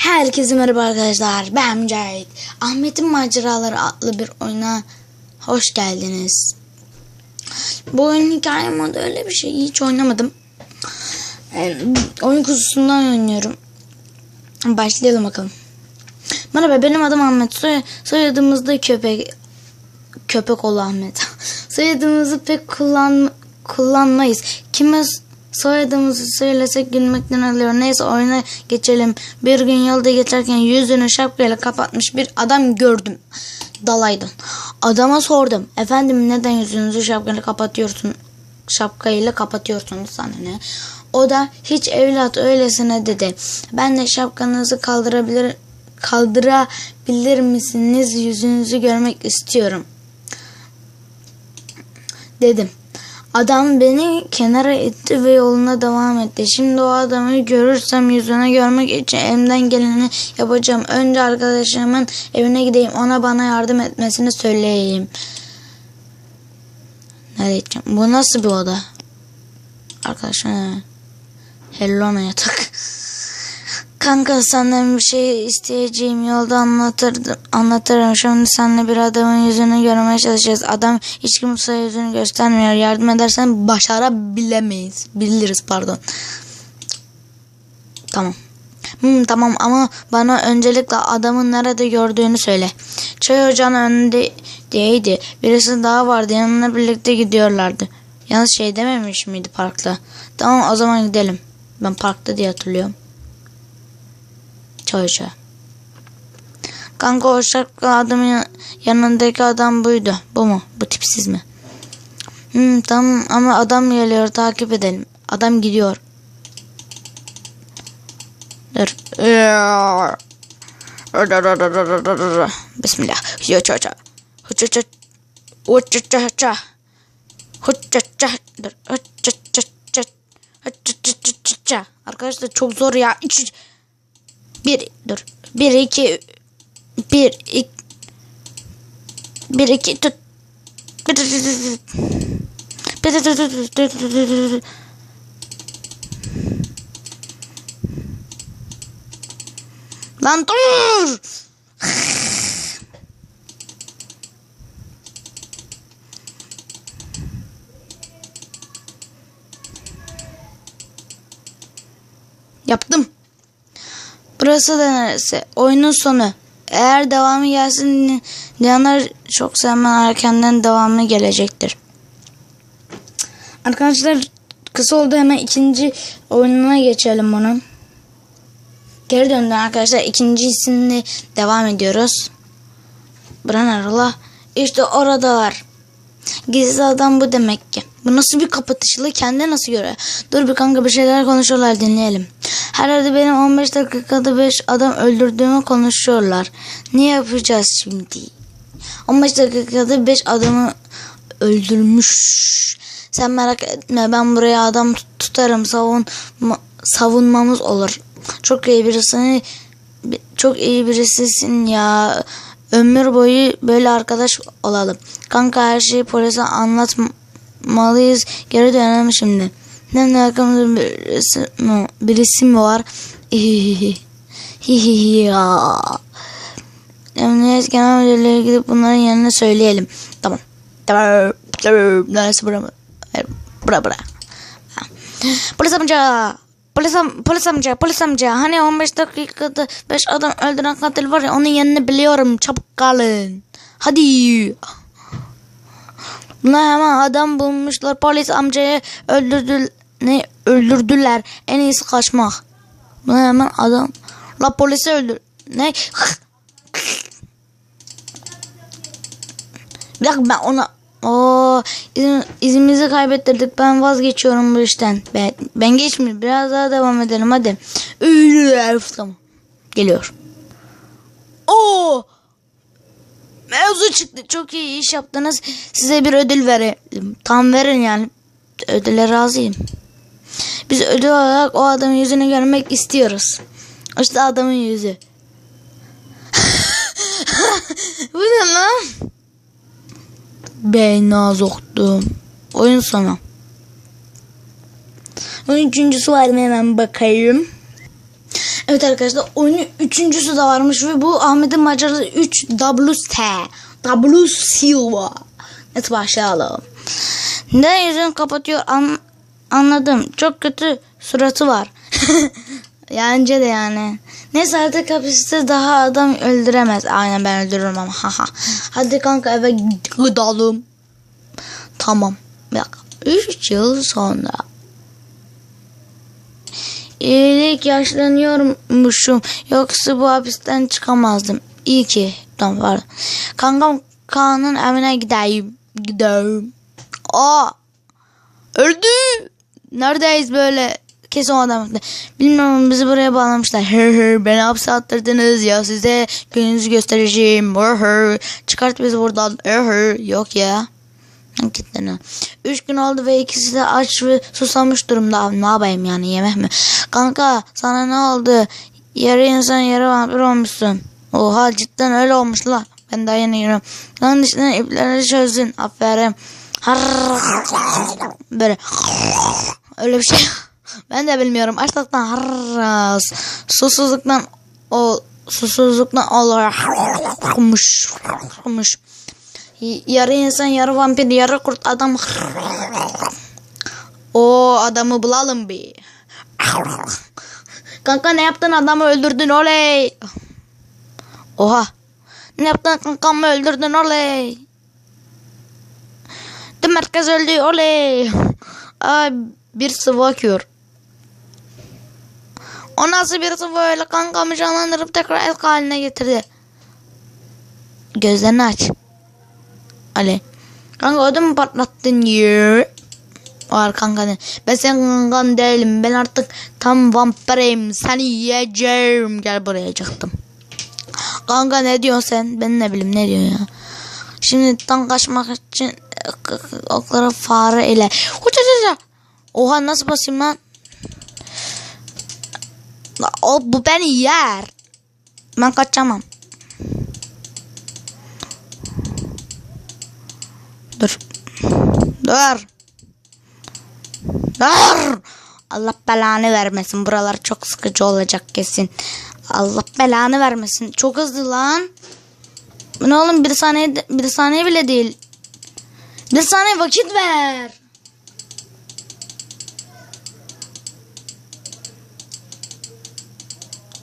Herkese merhaba arkadaşlar. Ben Mücahit. Ahmet'in Maceraları adlı bir oyuna hoş geldiniz. Bu oyun hikaye modu öyle bir şey. Hiç oynamadım. Ee, oyun kutusundan oynuyorum. Başlayalım bakalım. Merhaba benim adım Ahmet. Soy, soyadımız da köpek. Köpek ol Ahmet. Soyadımızı pek kullan, kullanmayız. Kime soyadımızı söylesek gülmekten alıyor. Neyse oyuna geçelim. Bir gün yolda geçerken yüzünü şapkayla kapatmış bir adam gördüm. Dalaydın. Adama sordum. Efendim neden yüzünüzü şapkayla kapatıyorsun? Şapkayla kapatıyorsunuz sana ne? O da hiç evlat öylesine dedi. Ben de şapkanızı kaldırabilir kaldırabilir misiniz? Yüzünüzü görmek istiyorum. Dedim. Adam beni kenara itti ve yoluna devam etti. Şimdi o adamı görürsem yüzüne görmek için elimden geleni yapacağım. Önce arkadaşımın evine gideyim. Ona bana yardım etmesini söyleyeyim. Ne diyeceğim? Bu nasıl bir oda? Arkadaşlar Hellona yatak. Kanka senden bir şey isteyeceğim yolda anlatırdım, anlatırım. Şimdi seninle bir adamın yüzünü görmeye çalışacağız. Adam hiç kimse yüzünü göstermiyor. Yardım edersen başarabilemeyiz. Biliriz pardon. Tamam. Hmm, tamam ama bana öncelikle adamın nerede gördüğünü söyle. Çay ocağının önündeydi. Birisi daha vardı. Yanına birlikte gidiyorlardı. Yalnız şey dememiş miydi parkta? Tamam o zaman gidelim. Ben parkta diye hatırlıyorum. Çay ocağı. Kanka o şapkalı adamın yanındaki adam buydu. Bu mu? Bu tipsiz mi? Hmm, tamam ama adam geliyor takip edelim. Adam gidiyor. Dur. Bismillah. Arkadaşlar çok zor ya. İç. Bir dur. Bir iki. Bir iki. Bir iki tut. Bir bir Lan dur! Yaptım. Burası da neresi? Oyunun sonu. Eğer devamı gelsin diyenler çok hemen erkenden devamı gelecektir. Arkadaşlar kısa oldu hemen ikinci oyununa geçelim bunun. Geri döndüm arkadaşlar. İkincisini devam ediyoruz. Branarla. İşte oradalar. Gizli adam bu demek ki. Bu nasıl bir kapatışlı kendi nasıl göre? Dur bir kanka bir şeyler konuşuyorlar dinleyelim. Herhalde benim 15 dakikada 5 adam öldürdüğümü konuşuyorlar. Ne yapacağız şimdi? 15 dakikada 5 adamı öldürmüş. Sen merak etme ben buraya adam tutarım savun savunmamız olur. Çok iyi birisini çok iyi birisisin ya. Ömür boyu böyle arkadaş olalım. Kanka her şeyi polise anlatmalıyız. Geri dönelim şimdi. Ne arkamda birisi mi, birisi mi var? ya. Emniyet Genel Müdürlüğü'ne gidip bunların yanına söyleyelim. Tamam. Neresi bura mı? Bura bura. Polis amca. Polis, am polis amca, polis amca. Hani 15 dakikada 5 adam öldüren katil var ya onun yerini biliyorum. Çabuk kalın. Hadi. Bunlar hemen adam bulmuşlar. Polis amcayı öldürdü ne öldürdüler. En iyisi kaçmak. Bunlar hemen adam. La polisi öldür. Ne? Bir dakika ben ona izin, izimizi kaybettirdik. Ben vazgeçiyorum bu işten. Ben, ben geçmiyorum. Biraz daha devam edelim hadi. Geliyor. Oo! Mevzu çıktı. Çok iyi iş yaptınız. Size bir ödül verelim. Tam verin yani. Ödüle razıyım. Biz ödül olarak o adamın yüzünü görmek istiyoruz. İşte adamın yüzü. bu ne lan? Ben nazoktum. Oyun sonu. Üçüncüsü var mı hemen bakayım. Evet arkadaşlar oyunun üçüncüsü de varmış ve bu Ahmet'in maceraları 3 WT. W Silva. Evet başlayalım. Neden yüzünü kapatıyor an, anladım. Çok kötü suratı var. Bence de yani. Neyse artık hapiste daha adam öldüremez. Aynen ben öldürürüm ama. Haha. Hadi kanka eve gidelim. Tamam. Dakika. 3 yıl sonra. İyilik yaşlanıyormuşum. Yoksa bu hapisten çıkamazdım. İyi ki. Tamam pardon. Kankam Kaan'ın evine gideyim. Gideyim. Aa! Öldü. Neredeyiz böyle? Kesin o adam. Bilmiyorum bizi buraya bağlamışlar. Hır hır beni hapse attırdınız ya size gününüzü göstereceğim. Hır hır. Çıkart bizi buradan. Hır hır. Yok ya. Gittiğini. Üç gün oldu ve ikisi de aç ve susamış durumda. Ne yapayım yani yemek mi? Kanka sana ne oldu? Yarı insan yarı vampir olmuşsun. Oha cidden öyle olmuş la. Ben daha yeni yürüyorum. Lan dışından ipleri çözdün. Aferin. Böyle. Öyle bir şey. Ben de bilmiyorum. Açlıktan harras. Susuzluktan o susuzluktan olmuş. Yarı insan, yarı vampir, yarı kurt adam. O adamı bulalım bir. Kanka ne yaptın adamı öldürdün oley. Oha. Ne yaptın kankamı öldürdün oley. Tüm merkez öldü oley. Ay bir sıvı akıyor. O nasıl bir sıvı öyle kankamı canlandırıp tekrar el haline getirdi. Gözlerini aç. Ali. Kanka ödümü patlattın ya. Var kanka? Ben senin kankan değilim. Ben artık tam vampireyim. Seni yiyeceğim. Gel buraya çıktım. Kanka ne diyorsun sen? Ben ne bileyim ne diyorsun ya. Şimdi tam kaçmak için okları fare ile. Uçacaca. Oha nasıl basayım lan? O bu beni yer. Ben kaçamam. Dur. Dur. Dur. Allah belanı vermesin. Buralar çok sıkıcı olacak kesin. Allah belanı vermesin. Çok hızlı lan. Ne oğlum bir saniye bir saniye bile değil. Bir saniye vakit ver.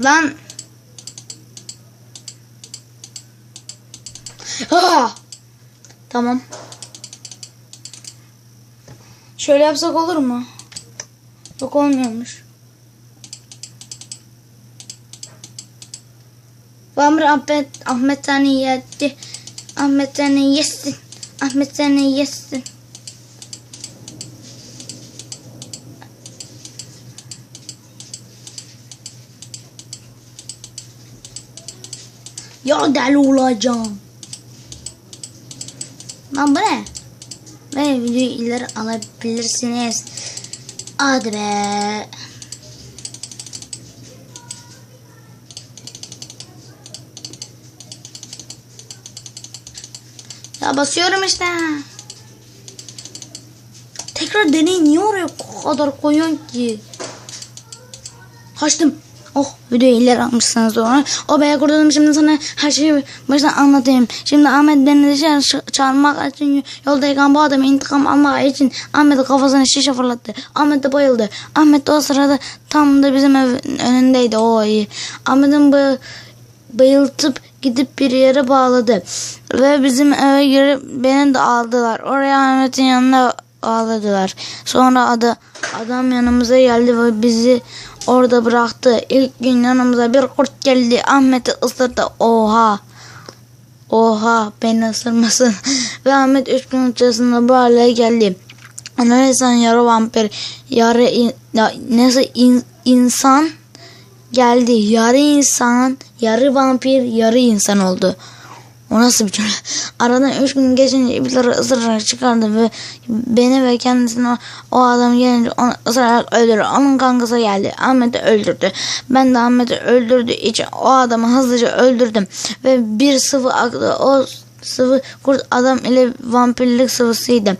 Lan. Ah. Tamam. Şöyle yapsak olur mu? Yok olmuyormuş. Vamr Ahmet Ahmet seni yetti. Ahmet seni yesin. Ahmet seni yesin. Ya deli olacağım. Lan bu ne? Ve videoyu ileri alabilirsiniz. Hadi be. Ya basıyorum işte. Tekrar deneyin. Niye oraya kadar koyuyorsun ki? Açtım. Oh videoyu ileri almışsınız doğru. O beye kurtuldum şimdi sana her şeyi baştan anlatayım. Şimdi Ahmet ça- çağırmak için yoldayken bu adamı intikam almak için Ahmet'in kafasına şişe fırlattı. Ahmet de bayıldı. Ahmet de o sırada tam da bizim evin önündeydi. O iyi. Ahmet'in bu bayıltıp gidip bir yere bağladı. Ve bizim eve girip beni de aldılar. Oraya Ahmet'in yanına ağladılar. Sonra adı, adam yanımıza geldi ve bizi orada bıraktı. İlk gün yanımıza bir kurt geldi. Ahmet'i ısırdı. Oha. Oha beni ısırmasın. ve Ahmet üç gün içerisinde bu hale geldi. Anaysan yarı vampir, yarı in, ya, nasıl in, insan geldi. Yarı insan, yarı vampir, yarı insan oldu. O nasıl bir cümle? Aradan üç gün geçince ipleri ısırarak çıkardı ve beni ve kendisini o, o adam gelince onu ısırarak öldürdü. Onun kankası geldi. Ahmet'i öldürdü. Ben de Ahmet'i öldürdüğü için o adamı hızlıca öldürdüm. Ve bir sıvı aktı. O sıvı kurt adam ile vampirlik sıvısıydı.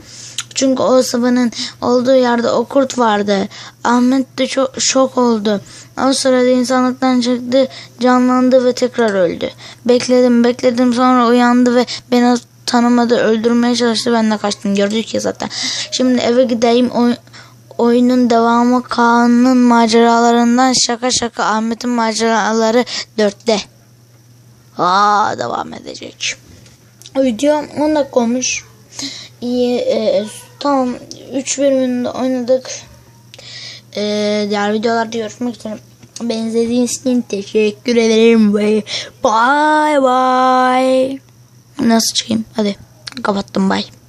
Çünkü o sıvının olduğu yerde o kurt vardı. Ahmet de çok şok oldu. O sırada insanlıktan çıktı, canlandı ve tekrar öldü. Bekledim, bekledim sonra uyandı ve beni tanımadı, öldürmeye çalıştı. Ben de kaçtım. Gördük ya zaten. Şimdi eve gideyim. Oy- oyunun devamı Kaan'ın maceralarından şaka şaka Ahmet'in maceraları dörtte. Aa devam edecek. Video 10 dakika olmuş. İyi, e, tamam 3 bölümünde oynadık. E, diğer videolarda görüşmek üzere. Beni için teşekkür ederim. Bye bye. Nasıl çıkayım? Hadi kapattım bye.